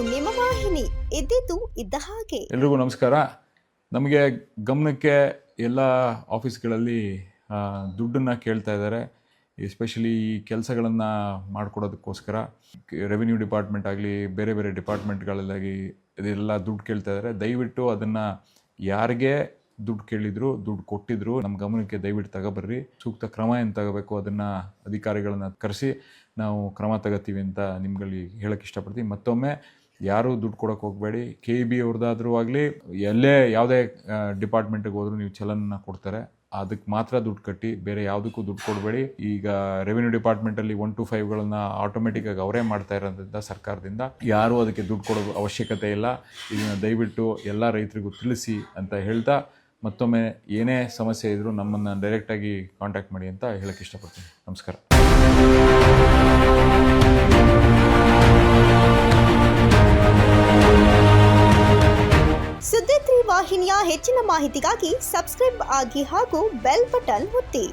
ಇದ್ದಿದ್ದು ಇದ್ದ ಹಾಗೆ. ಎಲ್ರಿಗೂ ನಮಸ್ಕಾರ. ನಮಗೆ ಗಮನಕ್ಕೆ ಎಲ್ಲ ಆಫೀಸ್ಗಳಲ್ಲಿ ದುಡ್ಡನ್ನು ಕೇಳ್ತಾ ಇದ್ದಾರೆ. ಎಸ್ಪೆಷಲಿ ಈ ಕೆಲಸಗಳನ್ನು ಮಾಡಿಕೊಡೋದಕ್ಕೋಸ್ಕರ. ರೆವಿನ್ಯೂ ಡಿಪಾರ್ಟ್ಮೆಂಟ್ ಆಗಲಿ, ಬೇರೆ ಬೇರೆ ಡಿಪಾರ್ಟ್ಮೆಂಟ್ಗಳಲ್ಲಾಗಿ ಇದೆಲ್ಲ ದುಡ್ಡು ಕೇಳ್ತಾ ಇದ್ದಾರೆ. ದಯವಿಟ್ಟು ಅದನ್ನು ಯಾರಿಗೆ ದುಡ್ಡು ಕೇಳಿದ್ರು, ದುಡ್ಡು ಕೊಟ್ಟಿದ್ರು ನಮ್ಮ ಗಮನಕ್ಕೆ ದಯವಿಟ್ಟು ತಗೋಬರ್ರಿ. ಸೂಕ್ತ ಕ್ರಮ ಏನು ತಗೋಬೇಕು ಅದನ್ನು ಅಧಿಕಾರಿಗಳನ್ನ ಕರೆಸಿ ನಾವು ಕ್ರಮ ತಗೋತೀವಿ ಅಂತ ನಿಮ್ಗಳಿಗೆ ಹೇಳಕ್ಕೆ ಇಷ್ಟಪಡ್ತೀನಿ. ಮತ್ತೊಮ್ಮೆ ಯಾರೂ ದುಡ್ಡು ಕೊಡೋಕೆ ಹೋಗಬೇಡಿ. ಕೆ ಇ ಬಿ ಅವ್ರದ್ದಾದ್ರೂ ಆಗಲಿ, ಎಲ್ಲೇ ಯಾವುದೇ ಡಿಪಾರ್ಟ್ಮೆಂಟಿಗೆ ಹೋದ್ರು ನೀವು ಚಲನನ್ನ ಕೊಡ್ತಾರೆ. ಅದಕ್ಕೆ ಮಾತ್ರ ದುಡ್ಡು ಕಟ್ಟಿ, ಬೇರೆ ಯಾವುದಕ್ಕೂ ದುಡ್ಡು ಕೊಡಬೇಡಿ. ಈಗ ರೆವಿನ್ಯೂ ಡಿಪಾರ್ಟ್ಮೆಂಟಲ್ಲಿ ಒನ್ ಟು ಫೈವ್ಗಳನ್ನ ಆಟೋಮೆಟಿಕ್ಕಾಗಿ ಅವರೇ ಮಾಡ್ತಾ ಇರೋದ್ರಿಂದ, ಸರ್ಕಾರದಿಂದ ಯಾರೂ ಅದಕ್ಕೆ ದುಡ್ಡು ಕೊಡೋ ಅವಶ್ಯಕತೆ ಇಲ್ಲ. ಇದನ್ನು ದಯವಿಟ್ಟು ಎಲ್ಲ ರೈತರಿಗೂ ತಿಳಿಸಿ ಅಂತ ಹೇಳ್ತಾ, ಮತ್ತೊಮ್ಮೆ ಏನೇ ಸಮಸ್ಯೆ ಇದ್ದರೂ ನಮ್ಮನ್ನು ಡೈರೆಕ್ಟಾಗಿ ಕಾಂಟ್ಯಾಕ್ಟ್ ಮಾಡಿ ಅಂತ ಹೇಳಕ್ಕೆ ಇಷ್ಟಪಡ್ತೀನಿ. ನಮಸ್ಕಾರ. ವಾಹಿನಿಯ ಹೆಚ್ಚಿನ ಮಾಹಿತಿಗಾಗಿ ಸಬ್ಸ್ಕ್ರೈಬ್ ಆಗಿ ಹಾಗೂ ಬೆಲ್ ಬಟನ್ ಒತ್ತಿ